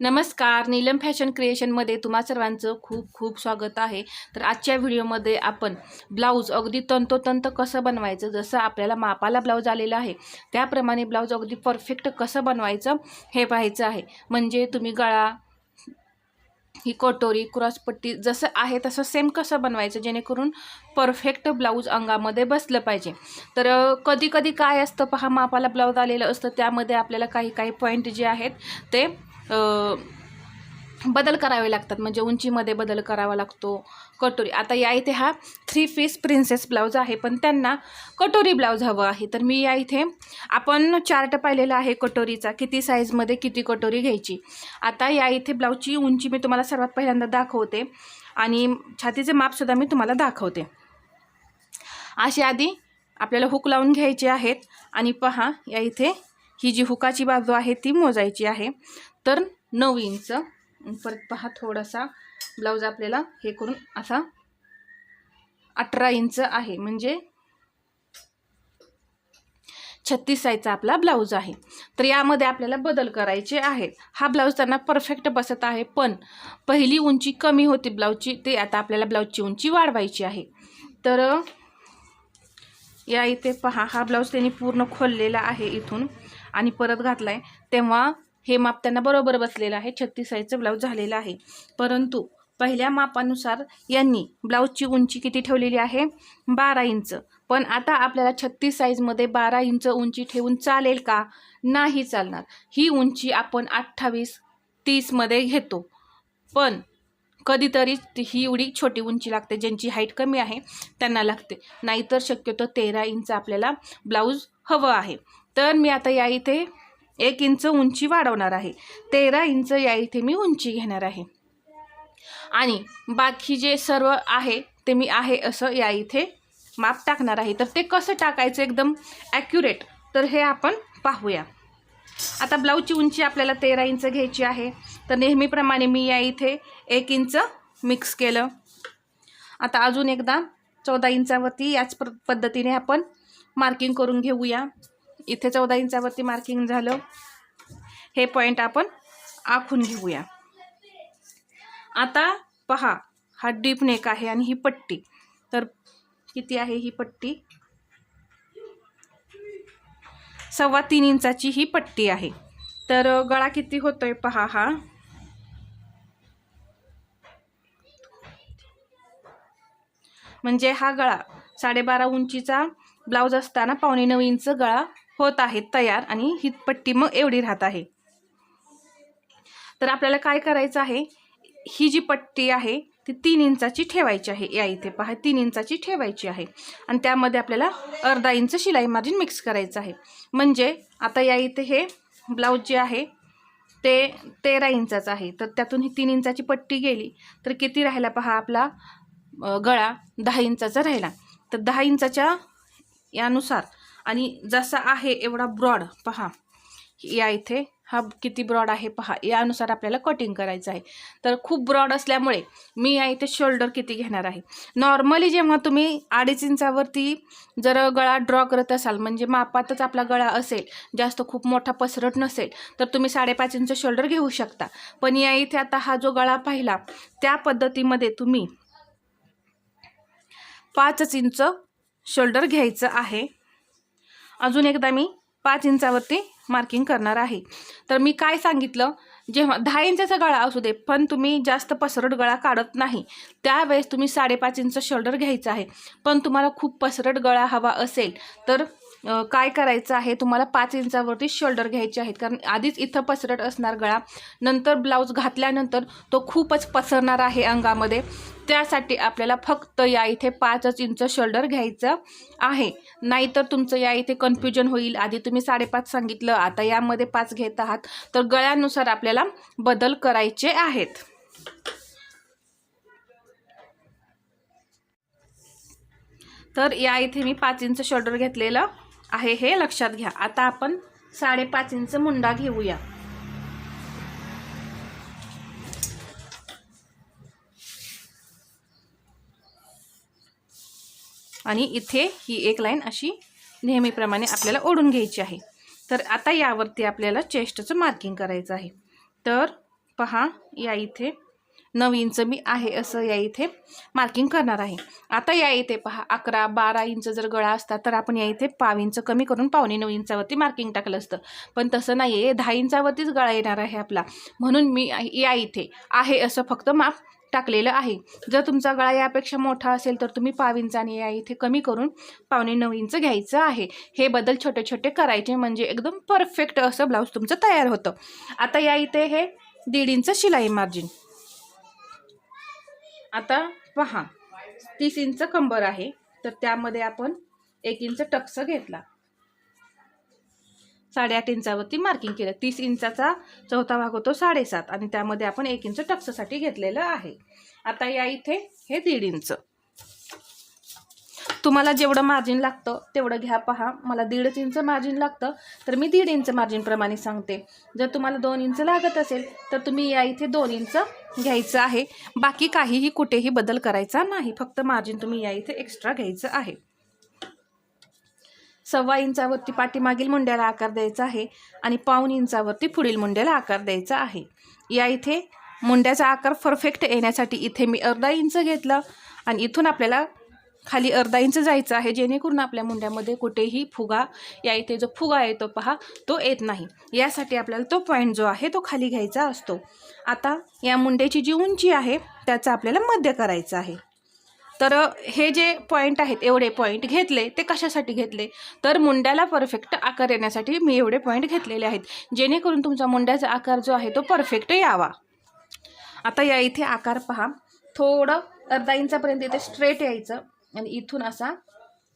नमस्कार नीलम फॅशन क्रिएशनमध्ये तुम्हा सर्वांचं खूप खूप स्वागत आहे. तर आजच्या व्हिडिओमध्ये आपण ब्लाऊज अगदी तंतोतंत कसं बनवायचं जसं आपल्याला मापाला ब्लाऊज आलेला आहे त्याप्रमाणे ब्लाऊज अगदी परफेक्ट कसं बनवायचं हे पाहायचं आहे. म्हणजे तुम्ही गळा ही कटोरी क्रॉसपट्टी जसं आहे तसं सेम कसं बनवायचं जेणेकरून परफेक्ट ब्लाऊज अंगामध्ये बसलं पाहिजे. तर कधी कधी काय असतं पहा मापाला ब्लाऊज आलेलं असतं त्यामध्ये आपल्याला काही काही पॉईंट जे आहेत ते बदल करावे लागतात. म्हणजे उंचीमध्ये बदल करावा लागतो. कटोरी. आता या इथे हा थ्री पीस प्रिन्सेस ब्लाऊज आहे पण त्यांना कटोरी ब्लाऊज हवं आहे. तर मी या इथे आपण चार्ट पाहिलेला आहे कटोरीचा किती साईजमध्ये किती कटोरी घ्यायची. आता या इथे ब्लाऊजची उंची मी तुम्हाला सर्वात पहिल्यांदा दाखवते आणि छातीचे मापसुद्धा मी तुम्हाला दाखवते. अशी आधी आपल्याला हुक लावून घ्यायचे आहेत आणि पहा या इथे ही जी हुकाची बाजू आहे ती मोजायची आहे. तर नऊ इंच. परत पहा थोडासा ब्लाऊज आपल्याला हे करून असा अठरा इंच आहे. म्हणजे छत्तीस साईजचा आपला ब्लाऊज आहे. तर यामध्ये आपल्याला बदल करायचे आहेत. हा ब्लाऊज त्यांना परफेक्ट बसत आहे. पण पहिली उंची कमी होती ब्लाऊजची ते आता आपल्याला ब्लाऊजची उंची वाढवायची आहे. तर या इथे पहा. हा ब्लाऊज त्यांनी पूर्ण खोललेला आहे इथून. आणि परत घातला आहे तेव्हा हे माप त्यांना बरोबर बसलेलं आहे. छत्तीस साईजचं ब्लाऊज झालेलं आहे. परंतु पहिल्या मापानुसार यांनी ब्लाऊजची उंची किती ठेवलेली आहे? बारा इंच. पण आता आपल्याला छत्तीस साईजमध्ये बारा इंच उंची ठेवून चालेल का? नाही चालणार. ही उंची आपण अठ्ठावीस तीसमध्ये घेतो. पण कधीतरी ती- ही एवढी छोटी उंची लागते ज्यांची हाईट कमी आहे त्यांना लागते. नाहीतर शक्यतो तेरा इंच आपल्याला ब्लाऊज हवं आहे. तर मी आता या इथे एक इंच उंची वाढवणार आहे. तेरा इंच या इथे मी उंची घेणार आहे. आणि बाकी जे सर्व आहे ते मी आहे असं या इथे माप टाकणार आहे. तर ते कसं टाकायचं एकदम ॲक्युरेट तर हे आपण पाहूया. आता ब्लाऊजची उंची आपल्याला तेरा इंच घ्यायची आहे. तर नेहमीप्रमाणे मी या इथे एक इंच मिक्स केलं. आता अजून एकदा चौदा इंचावरती याच प पद्धतीने आपण मार्किंग करून घेऊया. इथे चौदा इंचावरती मार्किंग झालं. हे पॉईंट आपण आखून घेऊया. आता पहा हा डीप नेक आहे आणि ही पट्टी. तर किती आहे ही पट्टी? सव्वा तीन इंचाची ही पट्टी आहे. तर गळा किती होतोय पहा हा? म्हणजे हा गळा साडेबारा उंचीचा ब्लाऊज असताना पावणे नऊ इंच गळा होत आहे तयार आणि ही पट्टी मग एवढी राहत आहे. तर आपल्याला काय करायचं आहे? ही जी पट्टी आहे ती तीन इंचाची ठेवायची आहे. या इथे पहा तीन इंचाची ठेवायची आहे. आणि त्यामध्ये आपल्याला अर्धा इंच शिलाई मार्जिन मिक्स करायचं आहे. म्हणजे आता या इथे हे ब्लाऊज जे आहे ते तेरा इंचाचं आहे. तर त्यातून ही तीन इंचाची पट्टी गेली तर किती राहिला पहा आपला? गळा दहा इंचाचा राहिला. तर दहा इंचाच्या यानुसार आणि जसा आहे एवढा ब्रॉड पहा. या इथे हा किती ब्रॉड आहे पहा. यानुसार आपल्याला कटिंग करायचं आहे. तर खूप ब्रॉड असल्यामुळे मी या इथे शोल्डर किती घेणार आहे? नॉर्मली जेव्हा तुम्ही अडीच इंचावरती जर गळा ड्रॉ करत असाल म्हणजे मापातच आपला गळा असेल जास्त खूप मोठा पसरट नसेल तर तुम्ही साडेपाच इंच शोल्डर घेऊ शकता. पण या इथे आता हा जो गळा पाहिला त्या पद्धतीमध्ये तुम्ही पाचच इंच शोल्डर घ्यायचं आहे. अजून एकदा मी पाच इंचावरती मार्किंग करणार आहे. तर मी काय सांगितलं? जेव्हा दहा इंचाचा गळा असू दे पण तुम्ही जास्त पसरट गळा काढत नाही. त्यावेळेस तुम्ही साडेपाच इंच शोल्डर घ्यायचं आहे. पण तुम्हाला खूप पसरट गळा हवा असेल तर काय करायचं आहे? तुम्हाला पाच इंचावरती शोल्डर घ्यायचे आहेत. कारण आधीच इथं पसरट असणार गळा. नंतर ब्लाऊज घातल्यानंतर तो खूपच पसरणार आहे अंगामध्ये. त्यासाठी आपल्याला फक्त या इथे पाचच इंच शोल्डर घ्यायचं आहे. नाहीतर तुमचं या इथे कन्फ्युजन होईल. आधी तुम्ही साडेपाच सांगितलं. आता यामध्ये पाच घेत आहात. तर गळ्यानुसार आपल्याला बदल करायचे आहेत. तर या इथे मी पाच इंच शोल्डर घेतलेलं. आहे हे लक्षात घ्या. आता आपण साडेपाच इंच मुंडा घेऊया. आणि इथे ही एक लाईन अशी नेहमीप्रमाणे आपल्याला ओढून घ्यायची आहे. तर आता यावरती आपल्याला चेस्टचं मार्किंग करायचं आहे. तर पहा या इथे नऊ इंच मी आहे असं या इथे मार्किंग करणार आहे. आता या इथे पहा अकरा बारा इंच जर गळा असता तर आपण या इथे पाव इंच कमी करून पावणे नऊ इंचावरती मार्किंग टाकलं असतं. पण तसं नाही आहे दहा इंचावरतीच गळा येणार आहे आपला. म्हणून मी या इथे आहे असं फक्त माप टाकलेलं आहे. जर तुमचा गळा यापेक्षा मोठा असेल तर तुम्ही पाव इंचाने या इथे कमी करून पावणे नऊ इंच घ्यायचं आहे. हे बदल छोटे छोटे करायचे म्हणजे एकदम परफेक्ट असं ब्लाऊज तुमचं तयार होतं. आता या इथे हे दीड इंच शिलाई मार्जिन आता पहा तीस इंच कंबर आहे तर त्यामध्ये आपण एक इंच टक्स घेतला. साडेआठ इंचावरती मार्किंग केलं. तीस इंचाचा चौथा भाग होतो साडेसात आणि त्यामध्ये आपण एक इंच टक्ससाठी घेतलेलं आहे. आता या इथे हे दीड इंच. तुम्हाला जेवढं मार्जिन लागतं तेवढं घ्या पहा. मला दीडच इंच मार्जिन लागतं तर मी दीड इंच मार्जिनप्रमाणे सांगते. जर तुम्हाला दोन इंच लागत असेल तर तुम्ही या इथे दोन इंच घ्यायचं आहे. बाकी काहीही कुठेही बदल करायचा नाही. फक्त मार्जिन तुम्ही या इथे एक्स्ट्रा घ्यायचं आहे. सव्वा इंचावरती पाठीमागील मुंड्याला आकार द्यायचा आहे आणि पाऊन इंचावरती पुढील मुंड्याला आकार द्यायचा आहे. या इथे मुंड्याचा आकार परफेक्ट येण्यासाठी इथे मी अर्धा इंच घेतलं आणि इथून आपल्याला खाली अर्धा इंच जायचं आहे जेणेकरून आपल्या मुंड्यामध्ये कुठेही फुगा या इथे जो फुगा येतो पहा तो येत नाही. यासाठी आपल्याला तो पॉईंट जो आहे तो खाली घ्यायचा असतो. आता या मुंड्याची जी उंची आहे त्याचं आपल्याला मध्य करायचं आहे. तर हे जे पॉईंट आहेत एवढे पॉईंट घेतले ते कशासाठी घेतले? तर मुंड्याला परफेक्ट आकार येण्यासाठी मी एवढे पॉईंट घेतलेले आहेत. जेणेकरून तुमचा मुंड्याचा आकार जो आहे तो परफेक्ट यावा. आता या इथे आकार पहा. थोडं अर्धा इंचापर्यंत इथे स्ट्रेट यायचं. आणि इथून असा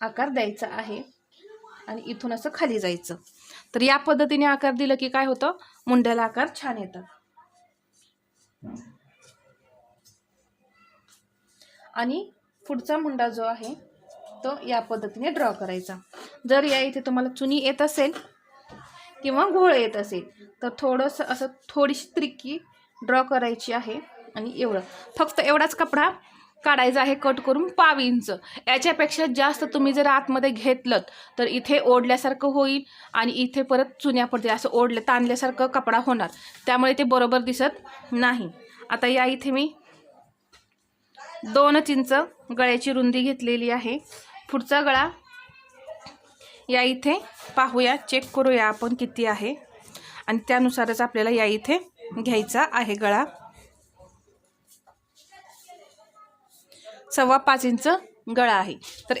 आकार द्यायचा आहे आणि इथून असं खाली जायचं. तर या पद्धतीने आकार दिलं की काय होतं? मुंड्याला आकार छान येतात आणि पुढचा मुंडा जो आहे तो या पद्धतीने ड्रॉ करायचा. जर या इथे तुम्हाला चुनी येत असेल किंवा घोळ येत असेल तर थोडंसं असं थोडीशी त्रिकी ड्रॉ करायची आहे आणि एवढं. फक्त एवढाच कपडा काढायचं आहे कट करून पाव इंच. याच्यापेक्षा जास्त तुम्ही जर आतमध्ये घेतलं तर इथे ओढल्यासारखं होईल आणि इथे परत चुन्या पडतील असं ओढलं ताणल्यासारखं कपडा होणार. त्यामुळे ते बरोबर दिसत नाही. आता या इथे मी दोनच इंच गळ्याची रुंदी घेतलेली आहे. पुढचा गळा या इथे पाहूया चेक करूया आपण किती आहे. आणि त्यानुसारच आपल्याला या इथे घ्यायचा आहे गळा. सव्वा पाच इंच गळा आहे. तर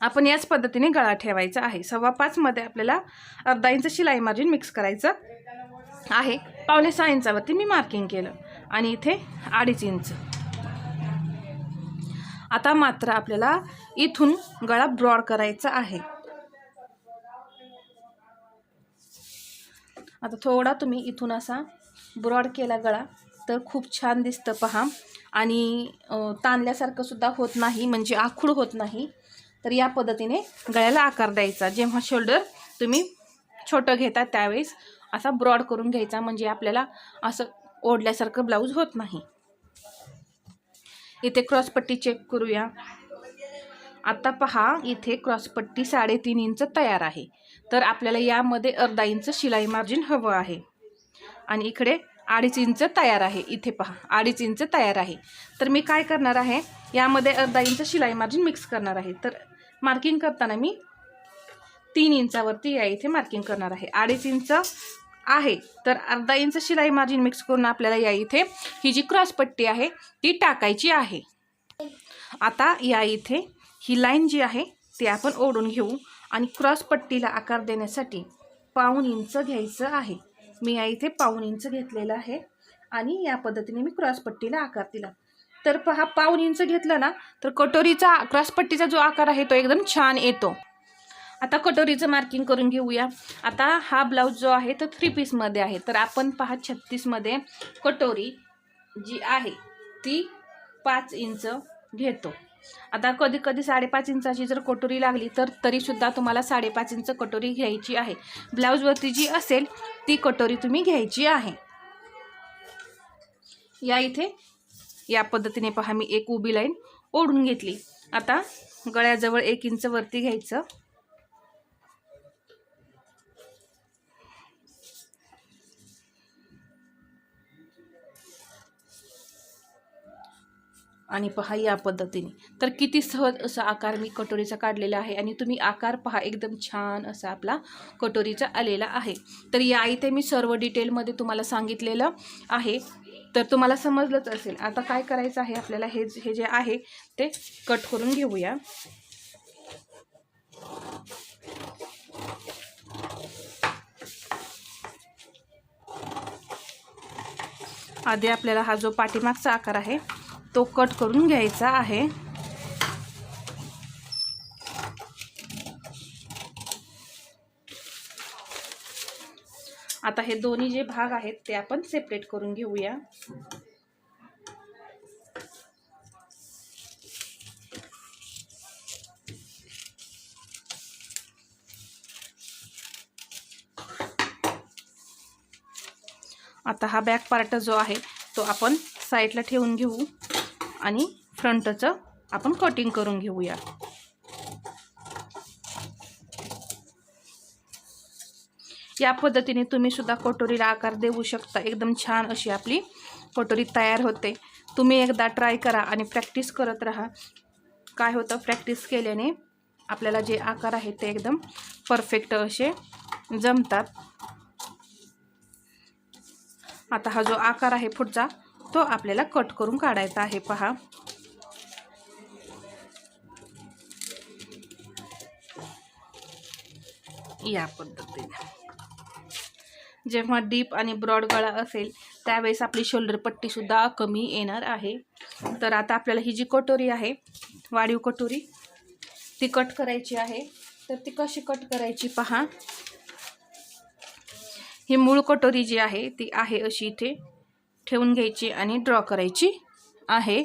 आपण याच पद्धतीने गळा ठेवायचा आहे. सव्वा पाचमध्ये आपल्याला अर्धा इंच शिलाई मार्जिन मिक्स करायचं आहे. पावणे सहा इंचावरती मी मार्किंग केलं. आणि इथे अडीच इंच. आता मात्र आपल्याला इथून गळा ब्रॉड करायचा आहे. आता थोडा तुम्ही इथून असा ब्रॉड केला गळा. तर खूप छान दिसतं पहा. आणि ताणल्यासारखं सुद्धा होत नाही म्हणजे आखूड होत नाही. तर या पद्धतीने गळ्याला आकार द्यायचा. जेव्हा शोल्डर तुम्ही छोटं घेता त्यावेळेस असा ब्रॉड करून घ्यायचा म्हणजे आपल्याला असं ओढल्यासारखं ब्लाऊज होत नाही. इथे क्रॉसपट्टी चेक करूया. आता पहा इथे क्रॉसपट्टी साडेतीन इंच तयार आहे. तर आपल्याला यामध्ये अर्धा इंच शिलाई मार्जिन हवं आहे. आणि इकडे अडीच इंच तयार आहे. इथे पहा अडीच इंच तयार आहे. तर मी काय करणार आहे यामध्ये अर्धा इंच शिलाई मार्जिन मिक्स करणार आहे. तर मार्किंग करताना मी तीन इंचावरती या इथे मार्किंग करणार आहे. अडीच इंच आहे तर अर्धा इंच शिलाई मार्जिन मिक्स करून आपल्याला या इथे ही जी क्रॉसपट्टी आहे ती टाकायची आहे. आता या इथे ही लाईन जी आहे ती आपण ओढून घेऊ आणि क्रॉसपट्टीला आकार देण्यासाठी पाऊन इंच घ्यायचं आहे. मी या इथे पाऊन इंच घेतलेलं आहे आणि या पद्धतीने मी क्रॉसपट्टीला आकार दिला. तर पहा पाऊन इंच घेतलं ना तर कटोरीचा क्रॉसपट्टीचा जो आकार आहे तो एकदम छान येतो. आता कटोरीचं मार्किंग करून घेऊया. आता हा ब्लाऊज जो आहे तो थ्री पीसमध्ये आहे. तर आपण पहा छत्तीसमध्ये कटोरी जी आहे ती पाच इंच घेतो. आता कधी कधी साडेपाच इंचाची जर कटोरी लागली तर तरीसुद्धा तुम्हाला साडेपाच इंच कटोरी घ्यायची आहे. ब्लाऊजवरती जी असेल ती कटोरी तुम्ही घ्यायची आहे. या इथे या पद्धतीने पहा मी एक उभी लाईन ओढून घेतली. आता गळ्याजवळ एक इंच वरती घ्यायचं. आणि पहा या पद्धतीने. तर किती सहज असा आकार मी कटोरीचा काढलेला आहे आणि तुम्ही आकार पहा एकदम छान असा आपला कटोरीचा आलेला आहे. तर या इथे मी सर्व डिटेलमध्ये तुम्हाला सांगितलेलं आहे. तर तुम्हाला समजलंच असेल. आता काय करायचं आहे आपल्याला? हे हे जे आहे ते कट करून घेऊया. आधी आपल्याला हा जो पाठीमागचा आकार आहे तो कट करून घ्यायचा आहे. आता हे दोन्ही जे भाग आहेत ते आपण सेपरेट करून घेऊया. आता हा बॅक पार्ट जो आहे तो आपण साईडला ठेवून घेऊ. आणि फ्रंटचं आपण कटिंग करून घेऊया. या पद्धतीने तुम्ही सुद्धा कटोरीला आकार देऊ शकता. एकदम छान अशी आपली कटोरी तयार होते. तुम्ही एकदा ट्राय करा आणि प्रॅक्टिस करत राहा. काय होतं? प्रॅक्टिस केल्याने आपल्याला जे आकार आहेत ते एकदम परफेक्ट असे जमतात. आता हा जो आकार आहे पुढचा तो आपल्याला कट करून काढायचा आहे पहा. या पद्धतीने. जेव्हा डीप आणि ब्रॉड गळा असेल त्यावेळेस आपली शोल्डर पट्टीसुद्धा कमी येणार आहे. तर आता आपल्याला ही जी कटोरी आहे वाढीव कटोरी ती कट करायची आहे. तर ती कशी कट करायची पहा. ही मूळ कटोरी जी आहे ती आहे अशी इथे. ठेवून घ्यायची आणि ड्रॉ करायची आहे.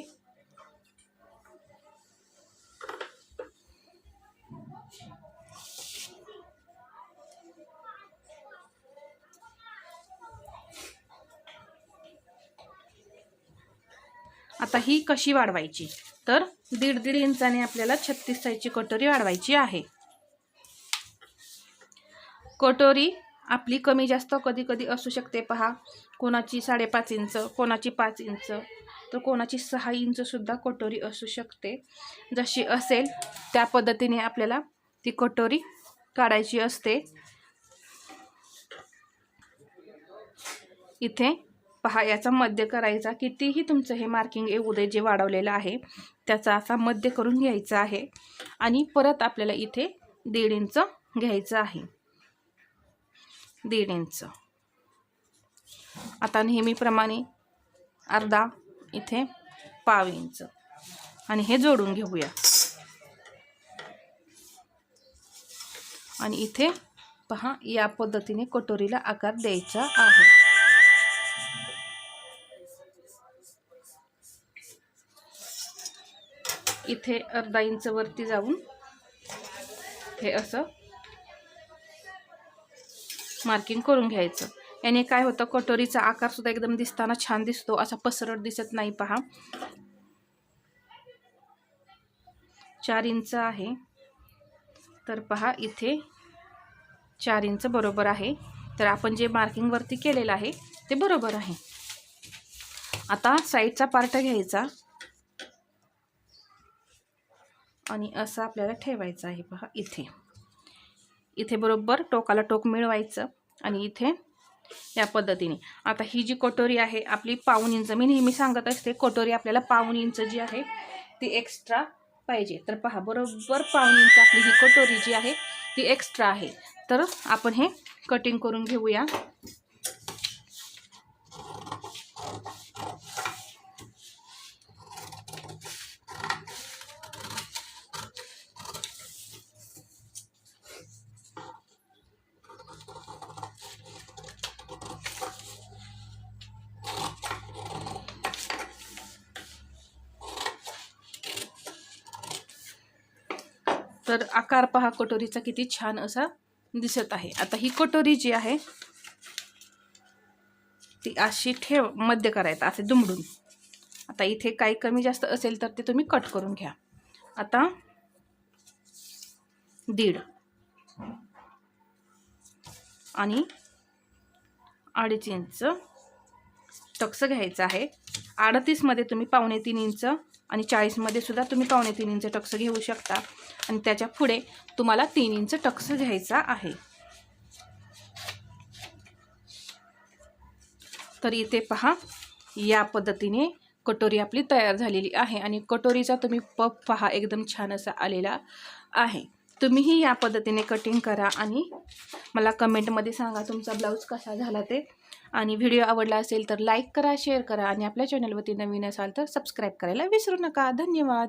आता ही कशी वाढवायची? तर दीड दीड इंचाने आपल्याला छत्तीस साईजची कटोरी वाढवायची आहे. कटोरी आपली कमी जास्त कधी कधी असू शकते. पहा कोणाची साडेपाच इंच कोणाची पाच इंच तर कोणाची सहा इंचसुद्धा कटोरी असू शकते. जशी असेल त्या पद्धतीने आपल्याला ती कटोरी काढायची असते. इथे पहा याचा मध्य करायचा. कितीही तुमचं हे मार्किंग येऊ दे जे वाढवलेलं आहे त्याचा असा मध्य करून घ्यायचा आहे. आणि परत आपल्याला इथे दीड इंच घ्यायचं आहे. दीड इंच. आता नेहमीप्रमाणे अर्धा इथे पाव इंच. आणि हे जोडून घेऊया. आणि इथे पहा या पद्धतीने कटोरीला आकार द्यायचा आहे. इथे अर्धा इंच वरती जाऊन हे असं मार्किंग करून घ्यायचं. याने काय होतं? कटोरीचा आकारसुद्धा एकदम दिसताना छान दिसतो. असा पसरट दिसत नाही पहा. चार इंच आहे. तर पहा इथे चार इंच बरोबर आहे. तर आपण जे मार्किंगवरती केलेलं आहे ते बरोबर आहे. आता साईडचा पार्ट घ्यायचा. आणि असं आपल्याला ठेवायचं आहे. पहा इथे. इथे बरोबर टोकाला टोक मिळवायचं आणि इथे या पद्धतीने. आता ही जी कटोरी आहे आपली पाऊन इंच मी नेहमी सांगत असते कटोरी आपल्याला पाऊन इंच जी आहे ती एक्स्ट्रा पाहिजे. तर पहा बरोबर पाऊन इंच आपली ही कटोरी जी आहे ती एक्स्ट्रा आहे. तर आपण हे कटिंग करून घेऊया. तर आकार पहा कटोरीचा किती छान असा दिसत आहे. आता ही कटोरी जी आहे ती अशी ठेव मध्य करायचं असे दुमडून. आता इथे काही कमी जास्त असेल तर ते तुम्ही कट करून घ्या. आता दीड. आणि अडीच इंच टक्स घ्यायचं आहे. अडतीसमध्ये तुम्ही पावणे तीन इंच आणि चाळीसमध्ये सुद्धा तुम्ही पावणे तीन इंच टक्स घेऊ शकता. आणि त्याच्या पुढे तुम्हाला तीन इंच टक्स घ्यायचा आहे. तर इथे पहा या पद्धतीने कटोरी आपली तयार झालेली आहे आणि कटोरीचा तुम्ही पफ पहा एकदम छान असा आलेला आहे. तुम्हीही या पद्धतीने कटिंग करा आणि मला कमेंटमध्ये सांगा तुमचा ब्लाऊज कसा झाला ते. आणि व्हिडिओ आवडला असेल तर लाईक करा शेअर करा आणि आपल्या चॅनलवरती नवीन असाल तर सबस्क्राईब करायला विसरू नका. धन्यवाद.